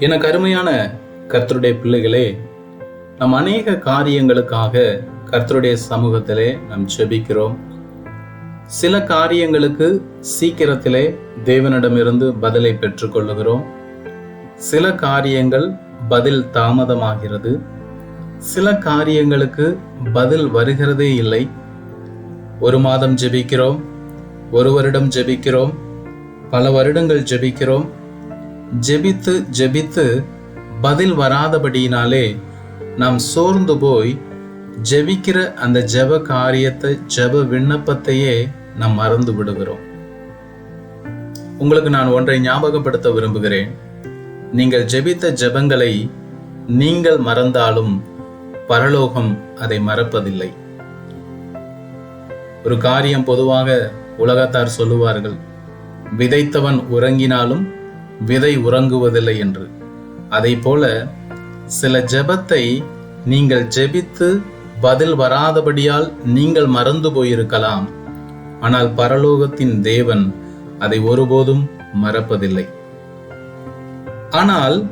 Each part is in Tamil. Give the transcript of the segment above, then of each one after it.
எனக்கு அருமையான கர்த்தருடைய பிள்ளைகளே நம் அநேக காரியங்களுக்காக கர்த்தருடைய சமூகத்திலே நாம் ஜெபிக்கிறோம். சில காரியங்களுக்கு சீக்கிரத்திலே தேவனிடமிருந்து பதிலை பெற்றுக்கொள்ளுகிறோம். சில காரியங்கள் பதில் தாமதமாகிறது. சில காரியங்களுக்கு பதில் வருகிறதே இல்லை. ஒரு மாதம் ஜெபிக்கிறோம் ஒரு வருடம் ஜெபிக்கிறோம் பல வருடங்கள் ஜெபிக்கிறோம் ஜெபித்து ஜெபித்து பதில் வராதபடியினாலே நாம் சோர்ந்து போய் ஜெபிக்கிற அந்த ஜெப காரியத்தை ஜெப விண்ணப்பத்தையே நாம் மறந்து விடுகிறோம். உங்களுக்கு நான் ஒன்றை ஞாபகப்படுத்த விரும்புகிறேன். நீங்கள் ஜெபித்த ஜெபங்களை நீங்கள் மறந்தாலும் பரலோகம் அதை மறப்பதில்லை. ஒரு காரியம் பொதுவாக உலகத்தார் சொல்லுவார்கள் விதைத்தவன் உறங்கினாலும் விதை உறங்குவதில்லை என்று. அதை போல சில ஜெபத்தை நீங்கள் ஜெபித்து பதில் வராதபடியால் நீங்கள் மறந்து போயிருக்கலாம். ஆனால் பரலோகத்தின் தேவன் அதை ஒருபோதும் மறப்பதில்லை. ஆனால்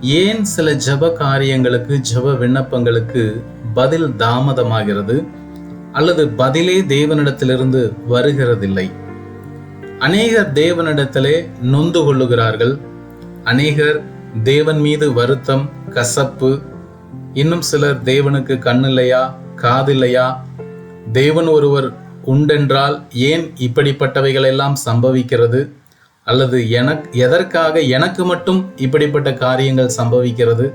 ஏன் சில ஜெப காரியங்களுக்கு ஜெப விண்ணப்பங்களுக்கு பதில் தாமதமாகிறது? அல்லது பதிலே தேவனிடத்திலிருந்து வருகிறதில்லை? அநேகர் தேவனிடத்திலே நொந்து கொள்ளுகிறார்கள். அநேகர் தேவன் மீது வருத்தம் கசப்பு. இன்னும் சிலர் தேவனுக்கு கண்ணில்லையா காதில்லையா? தேவன் ஒருவர் உண்டென்றால் ஏன் இப்படிப்பட்டவைகள் எல்லாம் சம்பவிக்கிறது? அல்லது எனக்கு எதற்காக எனக்கு மட்டும் இப்படிப்பட்ட காரியங்கள் சம்பவிக்கிறது?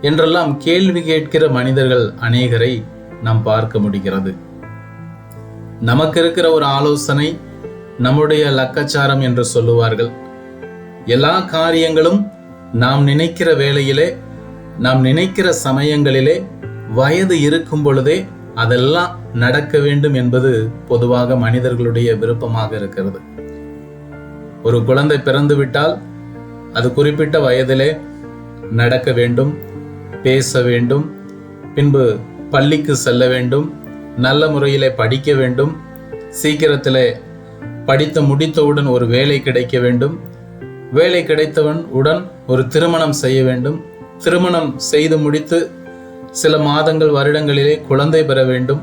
என்றெல்லாம் கேள்வி கேட்கிற மனிதர்கள் அநேகரை நாம் பார்க்க முடிகிறது. நமக்கு இருக்கிற ஒரு ஆலோசனை நம்முடைய லக்கச்சாரம் என்று சொல்லுவார்கள். எல்லா காரியங்களும் நாம் நினைக்கிற வேளையிலே நாம் நினைக்கிற சமயங்களிலே வயது இருக்கும் பொழுதே அதெல்லாம் நடக்க வேண்டும் என்பது பொதுவாக மனிதர்களுடைய விருப்பமாக இருக்கிறது. ஒரு குழந்தை பிறந்து விட்டால் அது குறிப்பிட்ட வயதிலே நடக்க வேண்டும் பேச வேண்டும் பின்பு பள்ளிக்கு செல்ல வேண்டும் நல்ல முறையிலே படிக்க வேண்டும் சீக்கிரத்திலே படித்து முடித்தவுடன் ஒரு வேலை கிடைக்க வேண்டும். வேலை கிடைத்தவன் உடன் ஒரு திருமணம் செய்ய வேண்டும். திருமணம் செய்து முடித்து சில மாதங்கள் வருடங்களிலே குழந்தை பெற வேண்டும்.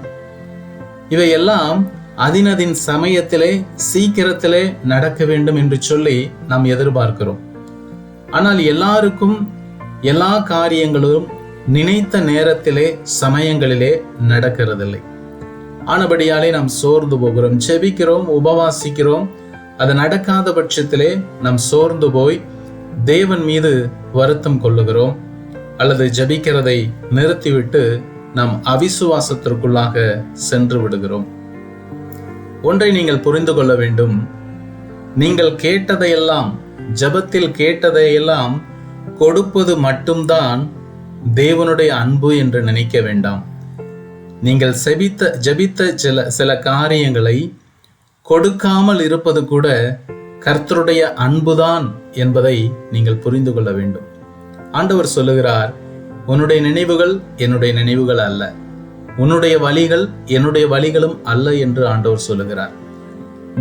இவையெல்லாம் அதினதின் சமயத்திலே சீக்கிரத்திலே நடக்க வேண்டும் என்று சொல்லி நாம் எதிர்பார்க்கிறோம். ஆனால் எல்லாருக்கும் எல்லா காரியங்களும் நினைத்த நேரத்திலே சமயங்களிலே நடக்கிறதில்லை. ஆனபடியாலே நாம் சோர்ந்து போகிறோம். செபிக்கிறோம் உபவாசிக்கிறோம். அது நடக்காத பட்சத்திலே நாம் சோர்ந்து போய் தேவன் மீது வருத்தம் கொள்ளுகிறோம். அல்லது ஜபிக்கிறதை நிறுத்திவிட்டு நாம் அவிசுவாசத்திற்குள்ளாக சென்று விடுகிறோம். ஒன்றை நீங்கள் புரிந்து கொள்ள வேண்டும். நீங்கள் கேட்டதையெல்லாம் ஜபத்தில் கேட்டதையெல்லாம் கொடுப்பது மட்டும்தான் தேவனுடைய அன்பு என்று நினைக்க வேண்டாம். நீங்கள் செபித்த ஜபித்த சில சில காரியங்களை கொடுக்காமல் இருப்பது கூட கர்த்தருடைய அன்புதான் என்பதை நீங்கள் புரிந்து கொள்ள வேண்டும். ஆண்டவர் சொல்லுகிறார் உன்னுடைய நினைவுகள் என்னுடைய நினைவுகள் அல்ல. உன்னுடைய வழிகள் என்னுடைய வழிகளும் அல்ல என்று ஆண்டவர் சொல்லுகிறார்.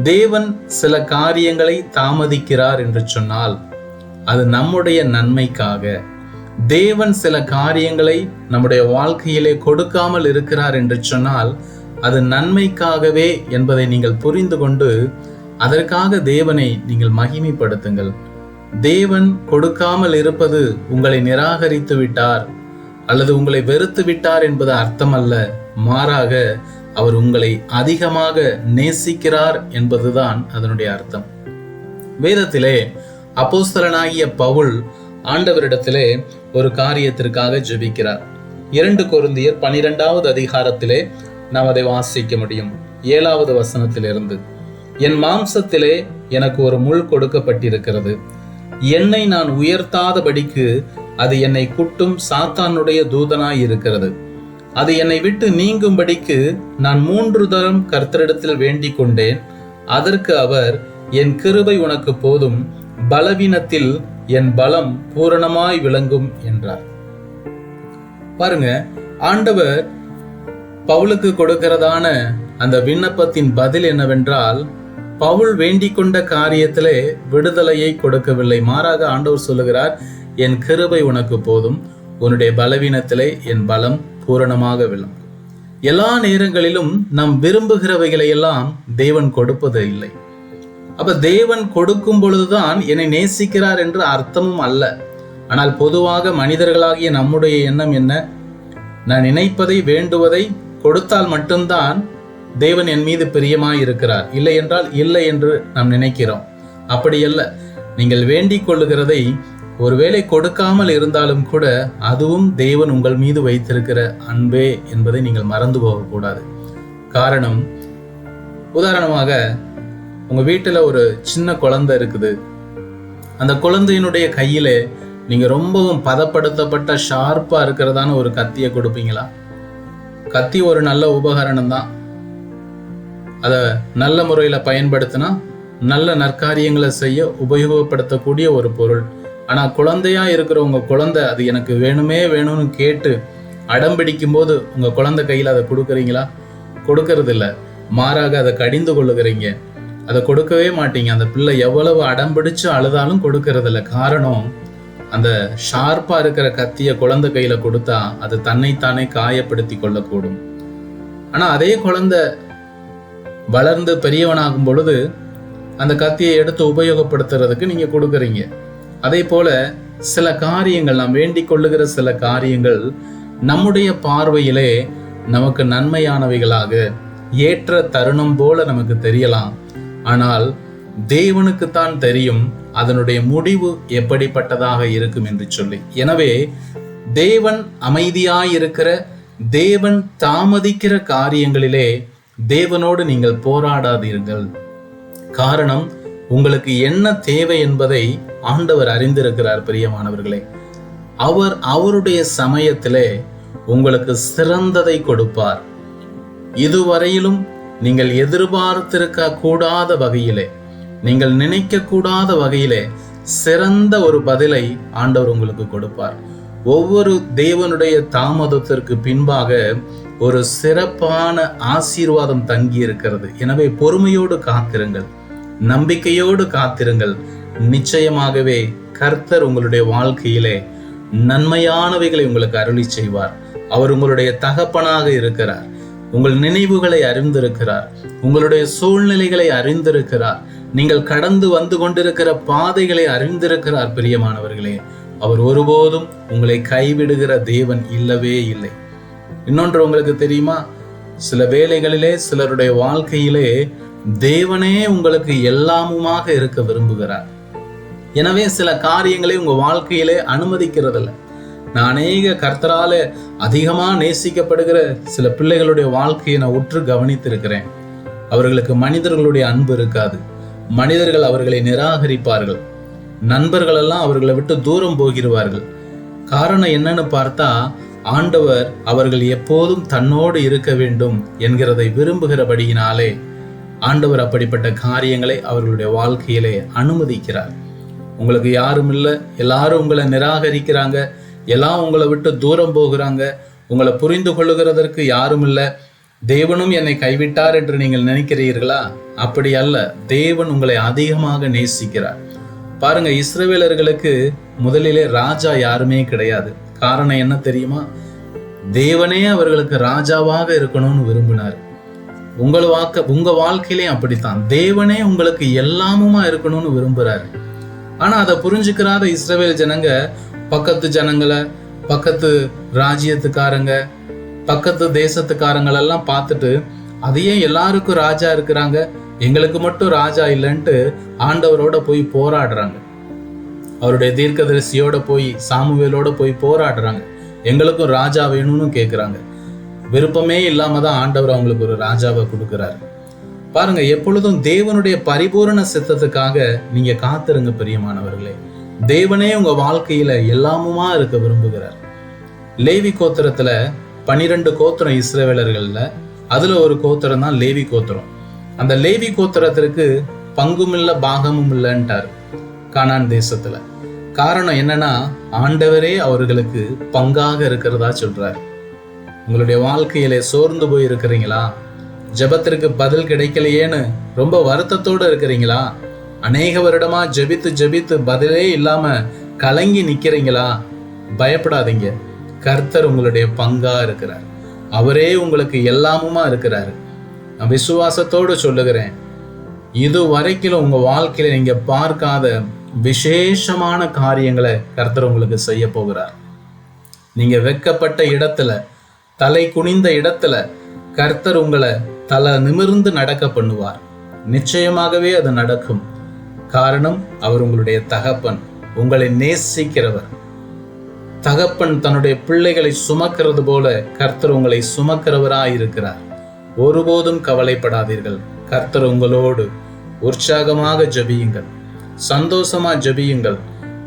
தேவன் சில காரியங்களை தாமதிக்கிறார் என்று சொன்னால் அது நம்முடைய நன்மைக்காக தேவன் சில காரியங்களை நம்முடைய வாழ்க்கையிலே கொடுக்காமல் இருக்கிறார் என்று சொன்னால் அது நன்மைக்காகவே என்பதை நீங்கள் புரிந்து கொண்டு அதற்காக தேவனை நீங்கள் மகிமைப்படுத்துங்கள். தேவன் கொடுக்காமல் இருப்பது உங்களை நிராகரித்து விட்டார் அல்லது உங்களை வெறுத்து விட்டார் என்பது அர்த்தம் அல்ல மாறாக அவர் உங்களை அதிகமாக நேசிக்கிறார் என்பதுதான் அதனுடைய அர்த்தம். வேதத்திலே அப்போஸ்தலனாகிய பவுல் ஆண்டவரிடத்திலே ஒரு காரியத்திற்காக ஜெபிக்கிறார். இரண்டு கொருந்தியர் பனிரெண்டாவது அதிகாரத்திலே நாம் அதை வாசிக்க முடியும். ஏழாவது வசனத்திலிருந்து என் மாம்சத்திலே எனக்கு ஒரு முள் கொடுக்கப்பட்டிருக்கிறது. என்னை நான் உயர்த்தாதபடிக்கு அது என்னை குட்டும் சாத்தானுடைய தூதனாய் இருக்கிறது அது என்னை விட்டு நீங்கும்படிக்கு நான் மூன்று தரம் கர்த்தரிடத்தில் வேண்டிக் கொண்டேன். அதற்கு அவர் என் கிருபை உனக்கு போதும். பலவீனத்தில் என் பலம் பூரணமாய் விளங்கும் என்றார். பாருங்க ஆண்டவர் பவுலுக்கு கொடுக்கிறதான அந்த விண்ணப்பத்தின் பதில் என்னவென்றால் பவுல் வேண்டிக் கொண்ட காரியத்திலே விடுதலையை கொடுக்கவில்லை. மாறாக ஆண்டவர் சொல்லுகிறார் என் கிருபை உனக்கு போதும். உன்னுடைய பலவீனத்திலே என் பலம் பூரணமாக விளங்கும். எல்லா நேரங்களிலும் நாம் விரும்புகிறவைகளை எல்லாம் தேவன் கொடுப்பது இல்லை. அப்ப தேவன் கொடுக்கும் பொழுதுதான் என்னை நேசிக்கிறார் என்று அர்த்தமும் அல்ல. ஆனால் பொதுவாக மனிதர்களாகிய நம்முடைய எண்ணம் என்ன? நான் நினைப்பதை வேண்டுவதை கொடுத்தால் மட்டும்தான் தேவன் என் மீது பிரியமாய் இருக்கிறார். இல்லை என்றால் இல்லை என்று நாம் நினைக்கிறோம். அப்படியல்ல நீங்கள் வேண்டிக் கொள்ளுகிறதை ஒருவேளை கொடுக்காமல் இருந்தாலும் கூட அதுவும் தேவன் உங்கள் மீது வைத்திருக்கிற அன்பே என்பதை நீங்கள் மறந்து போகக்கூடாது. காரணம் உதாரணமாக உங்கள் வீட்டில் ஒரு சின்ன குழந்தை இருக்குது. அந்த குழந்தையினுடைய கையில் நீங்கள் ரொம்பவும் பதப்படுத்தப்பட்ட ஷார்ப்பாக இருக்கிறதான ஒரு கத்தியை கொடுப்பீங்களா? கத்தி ஒரு நல்ல உபகரணம் தான். அதை நல்ல முறையில் பயன்படுத்தினா நல்ல நற்காரியங்களை செய்ய உபயோகப்படுத்தக்கூடிய ஒரு பொருள். ஆனால் குழந்தையா இருக்கிற உங்கள் குழந்தை அது எனக்கு வேணுமே வேணும்னு கேட்டு அடம் பிடிக்கும் போது உங்கள் குழந்தை கையில் அதை கொடுக்குறீங்களா? கொடுக்கறதில்ல. மாறாக அதை கடிந்து கொள்ளுகிறீங்க. அதை கொடுக்கவே மாட்டீங்க. அந்த பிள்ளை எவ்வளவு அடம்பிடிச்சு அழுதாலும் கொடுக்கறதில்ல. காரணம் அந்த ஷார்ப்பா இருக்கிற கத்திய குழந்தை கையில கொடுத்தா அது தன்னைத்தானே காயப்படுத்தி கொள்ளக்கூடும். ஆனா அதே குழந்தை வளர்ந்து பெரியவனாகும் பொழுது அந்த கத்தியை எடுத்து உபயோகப்படுத்துறதுக்கு நீங்க கொடுக்குறீங்க. அதே போல சில காரியங்கள் நாம் வேண்டிக் கொள்ளுகிற சில காரியங்கள் நம்முடைய பார்வையிலே நமக்கு நன்மையானவைகளாக ஏற்ற தருணம் போல நமக்கு தெரியலாம். ஆனால் தேவனுக்குத்தான் தெரியும் அதனுடைய முடிவு எப்படிப்பட்டதாக இருக்கும் என்று சொல்லி. எனவே தேவன் அமைதியாயிருக்கிற தேவன் தாமதிக்கிற காரியங்களிலே தேவனோடு நீங்கள் போராடாதீர்கள். காரணம் உங்களுக்கு என்ன தேவை என்பதை ஆண்டவர் அறிந்திருக்கிறார் பிரியமானவர்களே. அவர் அவருடைய சமயத்திலே உங்களுக்கு சிறந்ததை கொடுப்பார். இதுவரையிலும் நீங்கள் எதிர்பார்த்திருக்க கூடாத வகையிலே நீங்கள் நினைக்க கூடாத வகையிலே சிறந்த ஒரு பதிலை ஆண்டவர் உங்களுக்கு கொடுப்பார். ஒவ்வொரு தேவனுடைய தாமதத்திற்கு பின்பாக ஒரு சிறப்பான ஆசீர்வாதம் தங்கி இருக்கிறது எனவே பொறுமையோடு காத்திருங்கள் நம்பிக்கையோடு காத்திருங்கள். நிச்சயமாகவே கர்த்தர் உங்களுடைய வாழ்க்கையிலே நன்மையானவைகளை உங்களுக்கு அருளி செய்வார். அவர் உங்களுடைய தகப்பனாக இருக்கிறார். உங்கள் நினைவுகளை அறிந்திருக்கிறார். உங்களுடைய சூழ்நிலைகளை அறிந்திருக்கிறார். நீங்கள் கடந்து வந்து கொண்டிருக்கிற பாதைகளை அறிந்திருக்கிறார் பிரியமானவர்களே. அவர் ஒருபோதும் உங்களை கைவிடுகிற தேவன் இல்லவே இல்லை. இன்னொன்று உங்களுக்கு தெரியுமா? சில வேளைகளிலே சிலருடைய வாழ்க்கையிலே தேவனே உங்களுக்கு எல்லாமுமாக இருக்க விரும்புகிறார். எனவே சில காரியங்களை உங்க வாழ்க்கையிலே அனுமதிக்கிறதில்ல. நான் அநேக கர்த்தரால அதிகமாக நேசிக்கப்படுகிற சில பிள்ளைகளுடைய வாழ்க்கையை நான் உற்று கவனித்திருக்கிறேன். அவர்களுக்கு மனிதர்களுடைய அன்பு இருக்காது. மனிதர்கள் அவர்களை நிராகரிப்பார்கள். நண்பர்களெல்லாம் அவர்களை விட்டு தூரம் போகிடுவார்கள் காரணம் என்னன்னு பார்த்தா ஆண்டவர் அவர்கள் எப்போதும் தன்னோடு இருக்க வேண்டும் என்கிறதை விரும்புகிறபடியினாலே ஆண்டவர் அப்படிப்பட்ட காரியங்களை அவர்களுடைய வாழ்க்கையிலே அனுமதிக்கிறார். உங்களுக்கு யாரும் இல்லை எல்லாரும் உங்களை நிராகரிக்கிறாங்க. எல்லாம் உங்களை விட்டு தூரம் போகிறாங்க. உங்களை புரிந்து கொள்ளுகிறதற்கு யாரும் இல்லை. தேவனும் என்னை கைவிட்டார் என்று நீங்கள் நினைக்கிறீர்களா? அப்படி அல்ல. தேவன் உங்களை அதிகமாக நேசிக்கிறார். பாருங்க இஸ்ரவேலர்களுக்கு முதலிலே ராஜா யாருமே கிடையாது. காரணம் என்ன தெரியுமா? தேவனே அவர்களுக்கு ராஜாவாக இருக்கணும்னு விரும்பினார். உங்கள் வாக்க உங்க வாழ்க்கையிலையும் அப்படித்தான். தேவனே உங்களுக்கு எல்லாமுமா இருக்கணும்னு விரும்புறாரு. ஆனா அதை புரிஞ்சுக்கிறாத இஸ்ரவேல் ஜனங்க பக்கத்து ஜனங்களை பக்கத்து ராஜ்யத்துக்காரங்க பக்கத்து தேசத்துக்காரங்களெல்லாம் பார்த்துட்டு அதையே எல்லாருக்கும் ராஜா இருக்கிறாங்க. எங்களுக்கு மட்டும் ராஜா இல்லைன்ட்டு ஆண்டவரோட போய் போராடுறாங்க. அவருடைய தீர்க்கதரிசியோட போய் சாமுவேலோட போய் போராடுறாங்க. எங்களுக்கும் ராஜா வேணும்னு கேட்குறாங்க விருப்பமே இல்லாம தான் ஆண்டவர் அவங்களுக்கு ஒரு ராஜாவை கொடுக்குறாரு. பாருங்க எப்பொழுதும் தேவனுடைய பரிபூரண சித்தத்துக்காக நீங்க காத்திருங்க பிரியமானவர்களே. தேவனே உங்கள் வாழ்க்கையில் எல்லாமுமா இருக்க விரும்புகிறார். லேவி கோத்திரத்தில் பனிரெண்டு கோத்திரம் இஸ்ரேவேலர்களில் அதில் ஒரு கோத்திரம் தான் லேவி கோத்திரம். அந்த லேவி கோத்திரத்திற்கு பங்கும் இல்லை பாகமும் இல்லைன்ட்டார் கானான் தேசத்தில். காரணம் என்னன்னா ஆண்டவரே அவர்களுக்கு பங்காக இருக்கிறதா சொல்றாரு. உங்களுடைய வாழ்க்கையில சோர்ந்து போய் இருக்கிறீங்களா ஜெபத்திற்கு பதில் கிடைக்கலையேன்னு ரொம்ப வருத்தத்தோடு இருக்கிறீங்களா? அநேக வருடமா ஜெபித்து ஜெபித்து பதிலே இல்லாம கலங்கி நிக்கிறீங்களா? பயப்படாதீங்க. கர்த்தர் உங்களுடைய பங்கா இருக்கிறார். அவரே உங்களுக்கு எல்லாமுமா இருக்கிறாரு. நான் விசுவாசத்தோடு சொல்லுகிறேன். இது வரைக்கும் உங்க வாழ்க்கையில நீங்க பார்க்காத விசேஷமான காரியங்களை கர்த்தர் உங்களுக்கு செய்ய போகிறார். நீங்க வெக்கப்பட்ட இடத்துல தலை குனிந்த இடத்துல கர்த்தர் உங்களை தலை நிமிர்ந்து நடக்க பண்ணுவார். நிச்சயமாகவே அது நடக்கும். காரணம் அவர் உங்களுடைய தகப்பன் உங்களை நேசிக்கிறவர். தகப்பன் தன்னுடைய பிள்ளைகளை சுமக்கிறது போல கர்த்தர் உங்களை சுமக்கிறவராய் இருக்கிறார் ஒருபோதும் கவலைப்படாதீர்கள். கர்த்தர் உங்களோடு உற்சாகமாக ஜபியுங்கள். சந்தோஷமா ஜபியுங்கள்.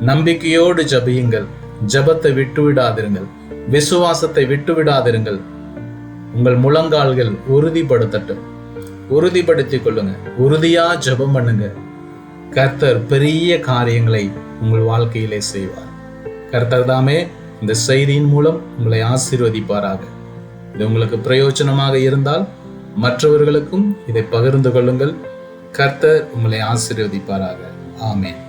நம்பிக்கையோடு ஜபியுங்கள். ஜபத்தை விட்டுவிடாதிருங்கள். விசுவாசத்தை விட்டுவிடாதிருங்கள். உங்கள் முழங்கால்கள் உறுதிப்படுத்தட்டும். உறுதிப்படுத்திக் கொள்ளுங்க. உறுதியா ஜெபம் பண்ணுங்க. கர்த்தர் பெரிய காரியங்களை உங்கள் வாழ்க்கையிலே செய்வார். கர்த்தர் தாமே இந்த செய்தியின் மூலம் உங்களை ஆசீர்வதிப்பாராக. இது உங்களுக்கு பிரயோஜனமாக இருந்தால் மற்றவர்களுக்கும் இதை பகிர்ந்து கொள்ளுங்கள். கர்த்தர் உங்களை ஆசீர்வதிப்பாராக. ஆமேன்.